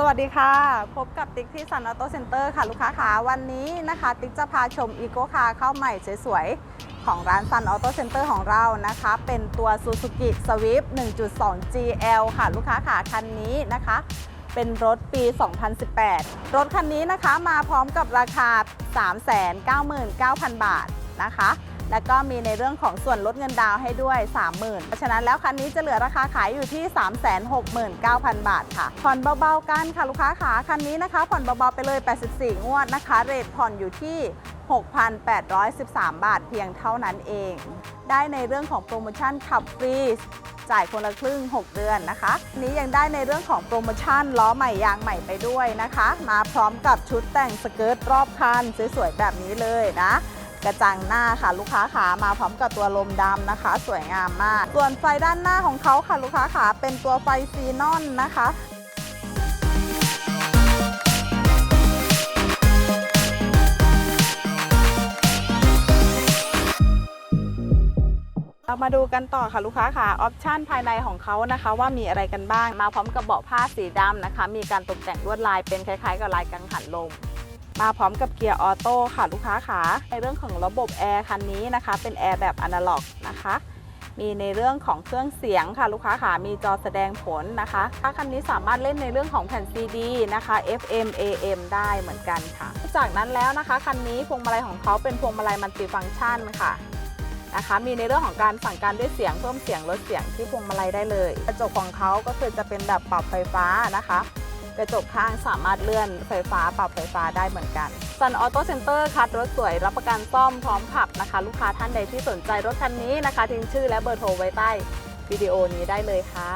สวัสดีค่ะ พบกับติ๊กที่ซันออโต้เซ็นเตอร์ค่ะลูกค้าขาวันนี้นะคะ ติ๊กจะพาชมอีโกคาร์เข้าใหม่สวยๆ ของร้านซันออโต้เซ็นเตอร์ของเรานะคะ เป็นตัว Suzuki Swift 1.2 GL ค่ะลูกค้าขาคันนี้นะคะ เป็นรถปี 2018 รถคันนี้นะคะมาพร้อมกับราคา 399,000 บาทนะคะ แล้วก็มีในเรื่องของส่วนลดเงินดาวให้ด้วย 30,000 เพราะฉะนั้นแล้วคันนี้จะเหลือราคาขายอยู่ที่ 369,000 บาทค่ะ ผ่อนเบาๆกันค่ะลูกค้าขาคันนี้นะคะ ผ่อนเบาๆไปเลย 84 งวดนะคะ เรทผ่อนอยู่ที่ 6,813 บาทเพียงเท่านั้นเอง ได้ในเรื่องของโปรโมชั่นขับฟรีจ่ายคนละครึ่ง 6 เดือนนะคะ นี้ยังได้ในเรื่องของโปรโมชั่นล้อใหม่ยางใหม่ไปด้วยนะคะ มาพร้อมกับชุดแต่งสเกิร์ตรอบคันสวยๆแบบนี้เลยนะ กระจังหน้าค่ะ ลูกค้าขามาพร้อมกับตัวลมดำนะคะ สวยงามมาก ส่วนไฟด้านหน้าของเขาค่ะลูกค้าขาเป็นตัวไฟซีนอนนะคะเรามาดูกันต่อค่ะลูกค้าค่ะออปชันภายในของเขานะคะ ว่ามีอะไรกันบ้างมาพร้อมกับเบาะผ้าสีดำนะคะ มีการตกแต่งลวดลายเป็นคล้ายๆ กับลายกังหันลม มาพร้อมกับเกียร์ออโต้ค่ะลูกค้าขาในเรื่องของระบบแอร์คันนี้นะคะ เป็นแอร์แบบอนาล็อกนะคะ มีในเรื่องของเครื่องเสียงค่ะลูกค้าขามีจอแสดงผลนะคะถ้าคันนี้สามารถเล่นในเรื่องของแผ่นซีดีนะคะ FM AM ได้เหมือนกันค่ะ จากนั้นแล้วนะคะคันนี้พวงมาลัยของเขาเป็นพวงมาลัยมัลติฟังก์ชันค่ะนะคะมีในเรื่องของการสั่งการด้วยเสียงเพิ่มเสียงลดเสียงที่พวงมาลัยได้เลย กระจกของเขาก็คือจะเป็นแบบปรับไฟฟ้านะคะ กระจกข้างสามารถเลื่อนไฟฟ้าปรับไฟฟ้าได้เหมือนกัน Sun Auto Center คัดรถสวย รับประกันซ่อมพร้อมขับนะคะ ลูกค้าท่านใดที่สนใจรถคันนี้นะคะทิ้งชื่อและเบอร์โทรไว้ใต้วิดีโอนี้ได้เลยค่ะ